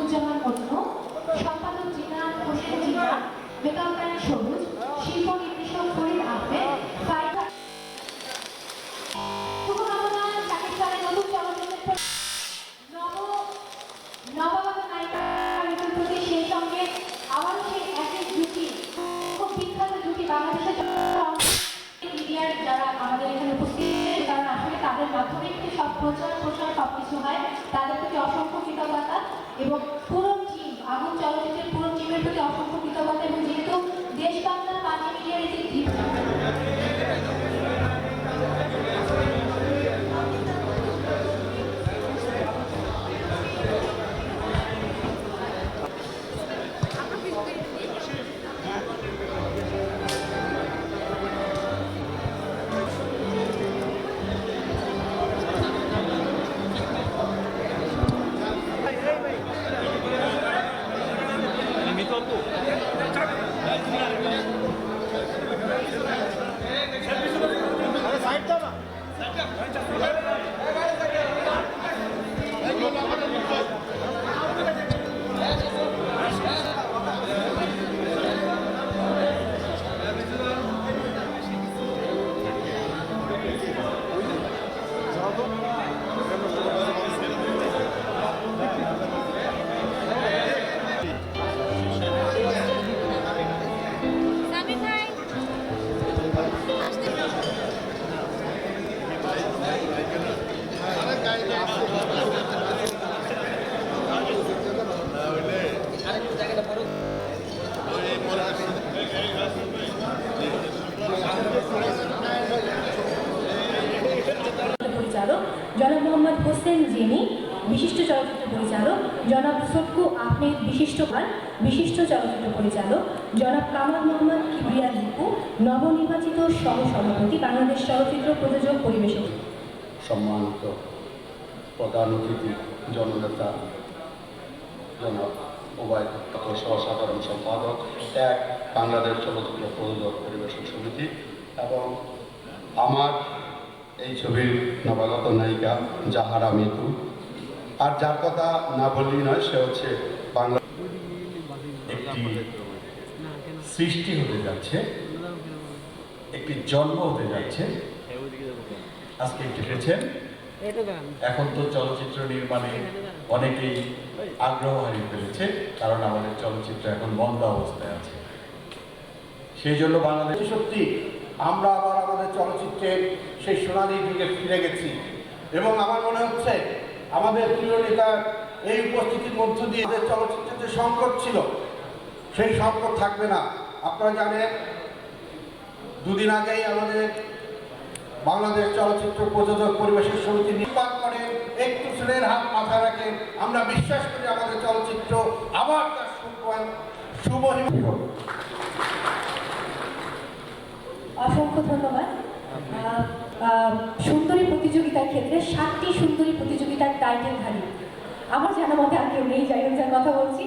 আসাদুজ্জামান অন্য সম্পাদক জিনা হোসেন জিনা ম্যান সবুজ, শিল্প নির্দেশক ফরিদ আহমেদ যারা আমাদের এখানে উপস্থিত কারণ আসলে তাদের মাধ্যমে কিন্তু সব প্রচার প্রসার সব কিছু হয় তাদের প্রতি অসংখ্য কৃতজ্ঞতা এবং পুরো টিম আগুন চলচ্চিত্রের পুরো টিমের প্রতি অসংখ্য কৃতজ্ঞতা এবং যেহেতু দেশ বাংলার পাঁচ মিডিয়ার এই পরিচালক জনাব মোহাম্মদ হোসেন জিনি বিশিষ্ট চলচ্চিত্র পরিচালক জনাব সটকু আহমেদ বিশিষ্ট বিশিষ্ট চলচ্চিত্র পরিচালক জনাব কামাল মোহাম্মদ কিবরিয়া লিপু, নবনির্বাচিত সহ সভাপতি বাংলাদেশ চলচ্চিত্র প্রযোজক, পরিবেশক। সম্মানিত প্রধান অতিথি, জননেতা, জনাব ঠাকুর সহসাধারণ সম্পাদক, এক বাংলাদেশ চলচ্চিত্র প্রযোজক, পরিবেশক সমিতি এবং আমার এই ছবির নবাগত নায়িকা জাহারা মিতু আর যার কথা না বললেই নয়, সে হচ্ছে বাংলা একটি সৃষ্টি হতে যাচ্ছে। একটি জন্ম হতে যাচ্ছে। আজকে দেখেছেন এখন তো চলচ্চিত্র নির্মাণে অনেকেই আগ্রহ হারিয়ে ফেলেছে, কারণ আমাদের চলচ্চিত্র এখন বন্ধ অবস্থায় আছে। সেই জন্য বাংলাদেশ সত্যি, আমরা আবার আমাদের চলচ্চিত্রের সেই সোনালী যুগে ফিরে গেছি। এবং আমার মনে হচ্ছে আমাদের প্রিয় নেতার এই উপস্থিতির মধ্য দিয়ে আমাদের চলচ্চিত্রের যে সংকট ছিল, সেই সংকট থাকবে না। আপনারা জানেন, দুদিন আগেই আমাদের বাংলাদেশ চলচ্চিত্র প্রযোজক পরিবেশের সমিতি নির্বাণ করে একটু শ্রেণের হাত মাথায় রাখেন আমরা বিশ্বাস করি আমাদের চলচ্চিত্র আবার তার সুপ্রাণ শুভহিমা অসংখ্য ধন্যবাদ। প্রতিযোগিতার ক্ষেত্রে সাতটি সুন্দরী প্রতিযোগিতার টাইটেল ধারী আমার জানা মতে আর কেউ নেই, যাই হোক, যার কথা বলছি।